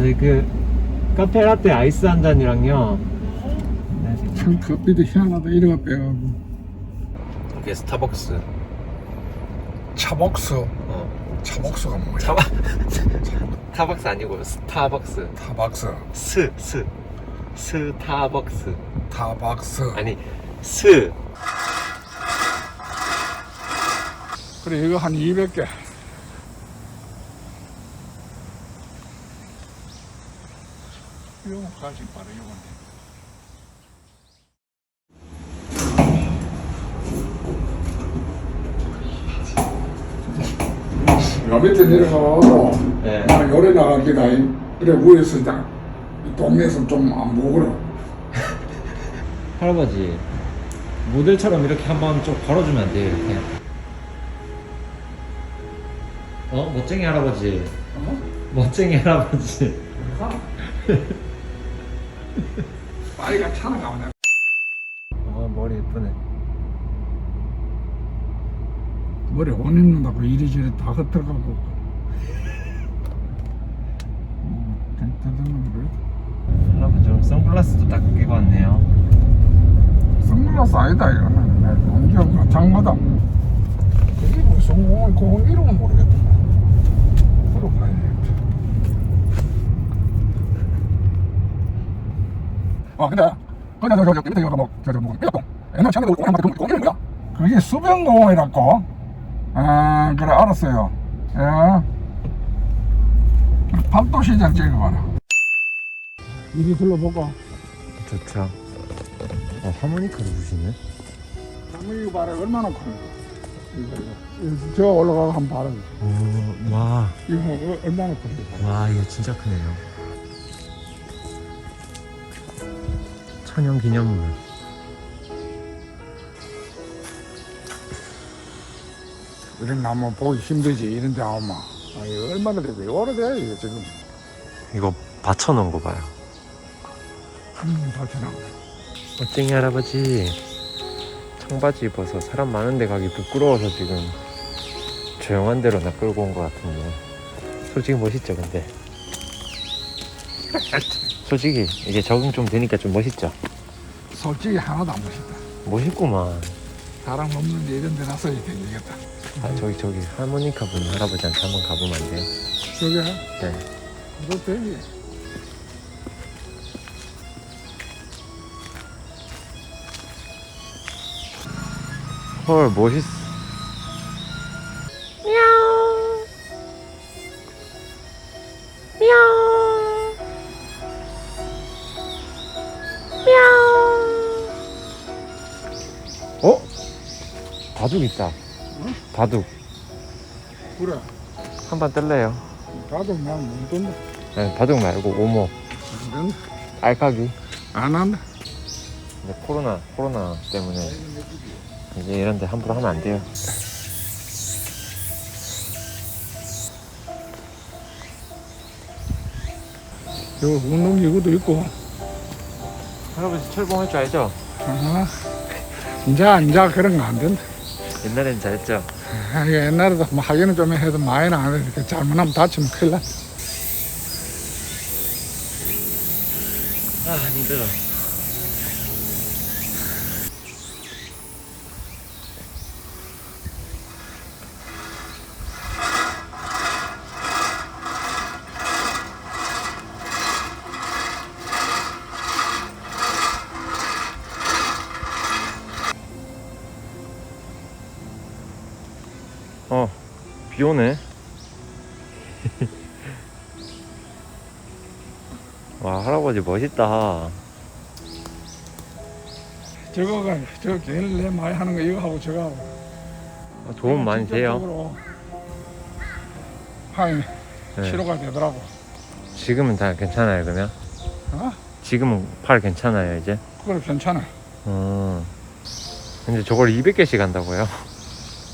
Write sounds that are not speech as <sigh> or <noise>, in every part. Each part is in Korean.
네, 그 카페 라떼 아이스 한 잔이랑요. 네. 참 커피도 희한하다 이래가 빼가고 이게 스타벅스. 차복스 어. 차복스가 뭐야? 차바 <laughs> 스타벅스 아니고 스타벅스. 타박스 스, 스. 스타벅스. 타박스 아니, 스. 그래 이거 한 200개 이거 가지 바로 이건데 요 밑에 내려가고 네. 나는 요래 나갑니다 그래 위에서 딱 동네에서 좀안 보고요 <laughs> 할아버지 모델처럼 이렇게 한번 좀 걸어주면 안 돼요 이렇게? 어? 멋쟁이 할아버지. 어? 멋쟁이 할아버지 <laughs> 빠이가 차나 가면 어 머리 예쁘네. 머리 옷 입는다고 이리저리 다 흩어가고. 음, 대단한 그래? 할아버지 오늘 선글라스도 딱 끼고 왔네요. 선글라스 아니다 이거는 내 안경 장마당 그게 무슨 공원 공원 이름은 모르겠다. 물어봐야 되 아 근데 근데 저저 밑에 여기 뭐저 저 뭐 일동 옛날 전에 공원 한번 공원 이름 뭐야 그게 수변공원이라고. 아 그래 알았어요. 예. 팔도시장 찍어봐라. 이리 둘러볼까 좋죠. 어 하모니카도 부시네. 이거 봐라 얼마나 이거, 이거. 저 올라가고 한번 봐라. 오 와. 이거 어- 얼마나 큰거 와 이거 진짜 크네요 천연 기념물. 이런 나무 보기 힘들지 이런 데 아마. 아, 이거 얼마나 돼왜 오래돼 이거 지금. 이거 받쳐놓은 거 봐요. 음 발전하고 멋쟁이 할아버지 청바지 입어서 사람 많은 데 가기 부끄러워서 지금 조용한 데로 나 끌고 온 것 같은데. 솔직히 멋있죠 근데? <laughs> 솔직히 이게 적응 좀 되니까 좀 멋있죠 솔직히 하나도 안 멋있다. 멋있구만. 사람 없는 데 이런 데 나서 이렇게 되겠다. 아 저기 저기 하모니카 분 할아버지한테 한번 가보면 안 돼요? 저게 네. 그거 되지. 헐 멋있어 어? 바둑 있다. 바둑. 그래. 한 판 뜰래요? 나도 난못 든다 네, 바둑 말고 오모. 안 된다 알까기. 안 한다. 근데 코로나 코로나 때문에 이제 이런 데 함부로 하면 안 돼요. 저 운동 기구도 있고. 할아버지 철봉할 줄 알죠? 아, 이제 이제 그런 거 안 된다 옛날엔 잘했죠? 아, 이거 옛날에도 뭐 하기는 좀 해도 많이는 안 해. 이렇게 잘못하면 다치면 큰일 나. 아 힘들어 어, 비 오네. <laughs> 와, 할아버지 멋있다. 저거가 저 개를 내 많이 하는 거 이거 하고 저거 하고. 어, 도움 많이 돼요. 직접적으로 하이 네. 치료가 되더라고. 지금은 다 괜찮아요, 그러면? 어? 지금은 팔 괜찮아요, 이제? 그래 괜찮아. 어. 근데 저걸 200개씩 한다고요?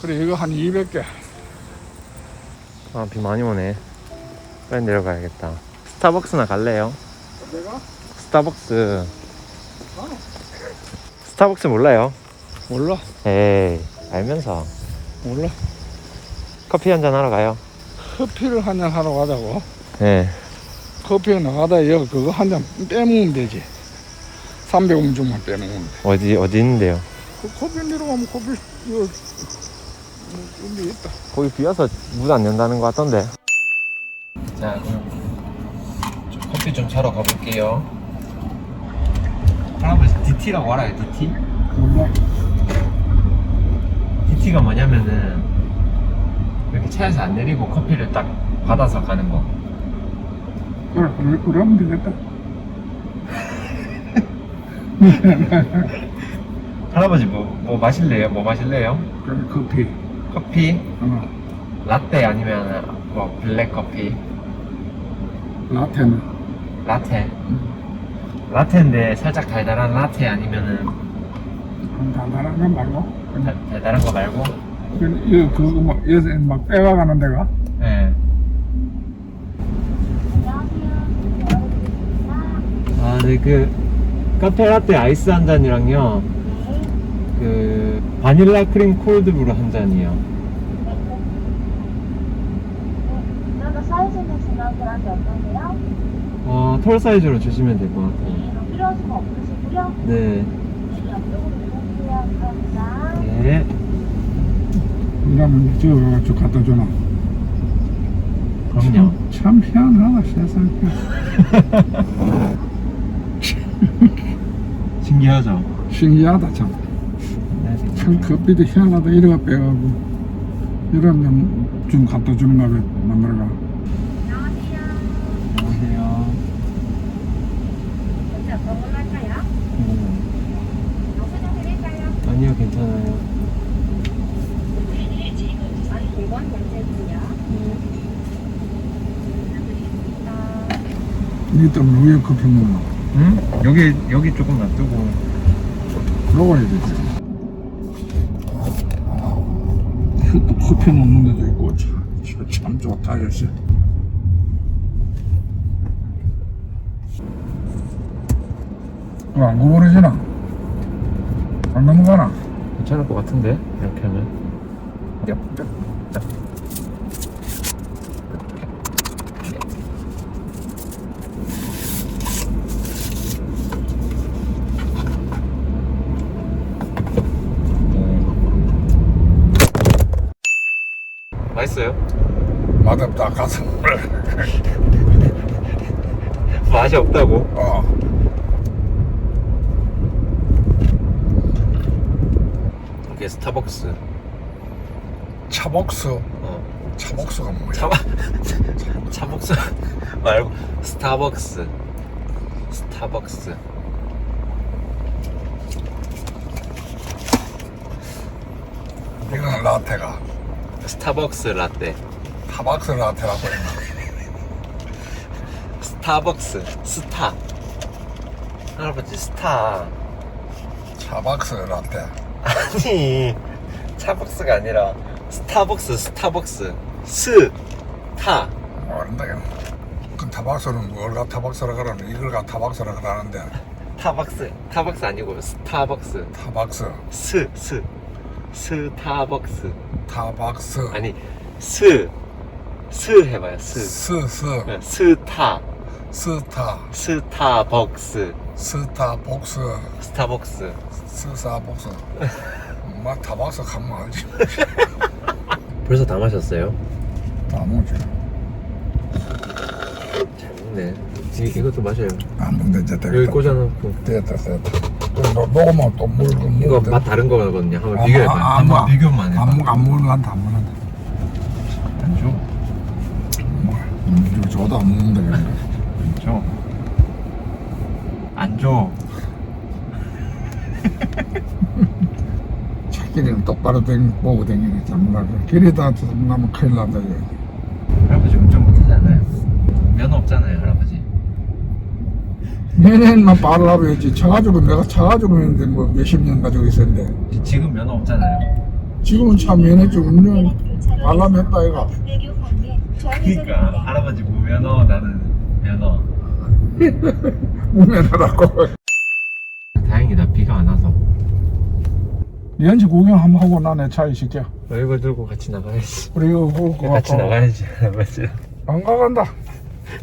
그래 이거 한 200개. 아, 비 많이 오네. 빨리 내려가야겠다. 스타벅스나 갈래요? 내가 스타벅스. 아, 스타벅스 몰라요? 몰라 에이, 알면서. 몰라. 커피 한 잔 하러 가요. 커피를 한 잔 하러 가자고. 네. 커피에 나가다 여 그거 한 잔 빼먹으면 되지 300원 주면 빼먹으면 돼 어디 어디 있는데요? 그 커피 내려가면 커피 여 여기 있다 거기 비어서 문 안 연다는 거 같던데. 자, 그럼 저 커피 좀 사러 가볼게요. 할아버지 DT라고 알아요? DT? 몰라 DT가 뭐냐면은 이렇게 차에서 안 내리고 커피를 딱 받아서 가는 거. 그래 그래 그러면 되겠다 <laughs> 할아버지 뭐, 뭐 마실래요? 뭐 마실래요? 그래 커피 커피? 어 라떼 아니면 뭐 블랙 커피? 라테는 라테. 라테인데 살짝 달달한 라테 아니면은 좀 달달한 거 말고 그냥 달- 달달한 거 말고? 그, 이 그거 막 여기서 막 빼와가는 데가 네. 아, 네, 그 카페 라떼 아이스 한 잔이랑요. 그 바닐라 크림 콜드브루 한 잔이요. 어, 톨 사이즈로 주시면 될 것 같아요. 필요하신 거 없으시고요. 네. 네. 이러면 찍어가지고 갖다 줘라. 그럼요. 참, 참 희한하다 세상에. <laughs> 신기하죠? 신기하다 참. 네. 참 커피도 희한하다 이래가 빼가고 이런 좀, 좀 갖다 주는가 봐 만들어가 안녕하세요. 먼저 먹을까요? 음, 영수증 드릴까요? 아니요, 괜찮아요. 아니, 1번 결제고요. 네. 때문에 왜 커피 먹나 응? 여기 여기 조금 놔두고. 먹어야 되지 또 커피 먹는 데도 있고 참, 참, 참 좋다 역시 안 구부러지나? 안 넘어가나? 괜찮을 것 같은데 이렇게 하면. 야, 자. 맛있어요? 맛 없다 가서 <laughs> 맛이 없다고? 어. 이게 스타벅스. 차복스 어. 차복스가 뭐야? 차 차복스 말고 스타벅스. 스타벅스. 이거는 라테가 스타벅스 라떼. 타박스 라테라고 했나? 스타벅스 스타. 할아버지 스타. 차박스 라테 아니 차박스가 아니라 스타벅스 스타벅스. 스타. 모른다 이거 그 타박스는 뭘가 타박스라 그러는 이걸 가 타박스라 그러는데? 타박스 타박스 아니고 스타벅스. 타박스. 스스 스타벅스. 타박스. 아니 스 스 해봐요 스. 스스. 네, 스타. 스타. 스타벅스. 스타복스. 스타벅스. 스사복스. 막 타박스 <laughs> 가면 알지. <laughs> 벌써 다 마셨어요? 다 먹지 잘 먹네. 이, 이것도 마셔요. 안 먹는데 이제 여기 되겠다. 꽂아놓고. 됐다 됐다 또 먹으면 또물그 이거 맛 다른 거거든요 한번 아, 비교해봐요 아, 한번 아, 비교만 해 봐 안 먹, 안 먹는 난다 안 먹는다 안 줘? 뭐 음, 저도 안 먹는다 그래 안 줘. 안 줘. 차끼리는 똑바로 댕, 보고 댕기네 잘못하고 길에다 나면 큰일 난다 이거 할아버지 운전 못하잖아요. 면허 없잖아요, 할아버지. 내년만 빨라고 했지 쳐가지고 내가 쳐가지고 있는데 뭐 몇십 년 가지고 있었는데 지- 지금 면허 없잖아요. 지금은 참 면허 좀 운전 빨라했다 이가 그러니까 할아버지 무면허, 나는 면허. <laughs> 무면허라고 다행이다, 비가 안 와서. 연지 구경 한번 하고 나내 차에 시켜 이거 들고 같이 나가야지. 우리 이거 그거 같이 나가야지, 할아버지. 안 가간다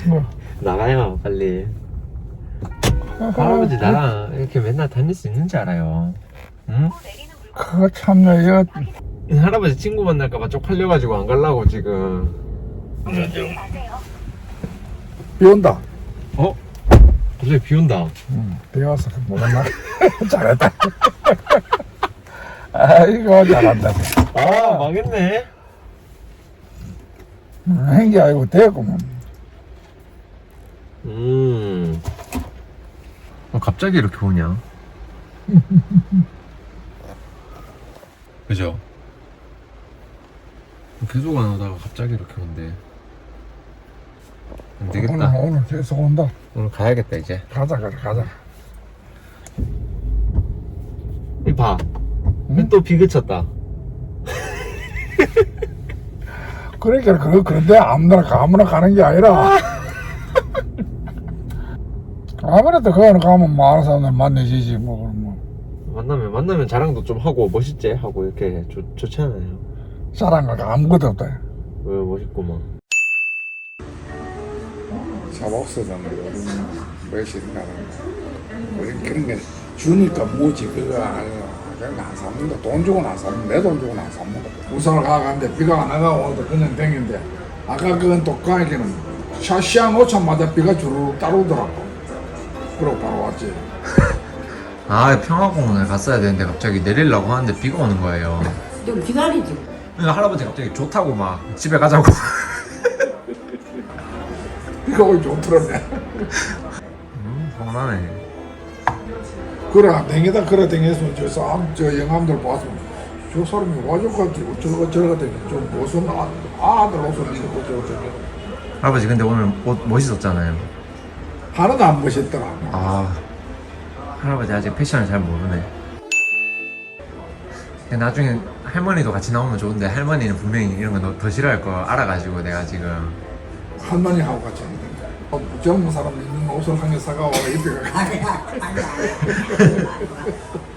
뭐 나가요 빨리 할아버지 나랑 이렇게 맨날 다닐 수 있는 줄 알아요. 응? 그거 참네 이거 할아버지 친구 만날까봐 쪽팔려가지고 안 가려고 지금. 비 온다. 어? 갑자기 비 온다. 응, 비 와서 못 만나. <laughs> 잘했다. <laughs> 아이고 잘한다. 아 망했네. 행기 아니고 되겠구만. 음 어, 갑자기 이렇게 오냐? <laughs> 그죠? 계속 안 오다가 갑자기 이렇게 온대. 안 되겠다. 오늘, 오늘 계속 온다. 오늘 가야겠다 이제. 가자 가자 가자. 이 봐. 응? 또 비 그쳤다? 그러니까 그, 그런데 아무나 아무나 가는 게 아니라 <laughs> 아무래도 거기는 가면 많은 사람들 만나지지 뭐 그럼 뭐. 만나면 만나면 자랑도 좀 하고 멋있지? 하고 이렇게 좋, 좋잖아요. 사랑가 아무것도 없다. 왜 멋있고 막. 잘 없어졌네 우린 그런 게 주니까 뭐지 그거 아니야. 그냥 안 삽니다. 돈 주고는 안 삽니다. 내 돈 주고는 안 삽니다. 우산을 가가는데 비가 안 와가 오늘도 그냥 댕긴데 아까 그건 독가에게는 샤시한 오차마다 비가 주르륵 따라오더라고 그러고 바로 왔지. <laughs> 아 평화공원을 갔어야 되는데 갑자기 내리려고 하는데 비가 오는 거예요. 좀 기다리지. 그러니까 할아버지 갑자기 좋다고 막 집에 가자고. <laughs> 비가 오기 좀 틀었네. 음 서운하네. 그래 댕기다 그래 댕겼으면 저 사람 저 영감들 봤으면 저 사람이 와줘가지고 저거 저거 댕겨 저 무슨 아, 아들 옷을 입고 저거 저거 할아버지 근데 오늘 옷 멋있었잖아요 하나도 안 멋있더라 아 할아버지 아직 패션을 잘 모르네 근데 나중에 할머니도 같이 나오면 좋은데 할머니는 분명히 이런 거 더 싫어할 거 알아가지고 내가 지금 할머니하고 같이 있는데 어, 젊은 사람 입는 옷을 한 개 사가고 입혀가 아니야, 아니야. 아이고. <laughs> <laughs>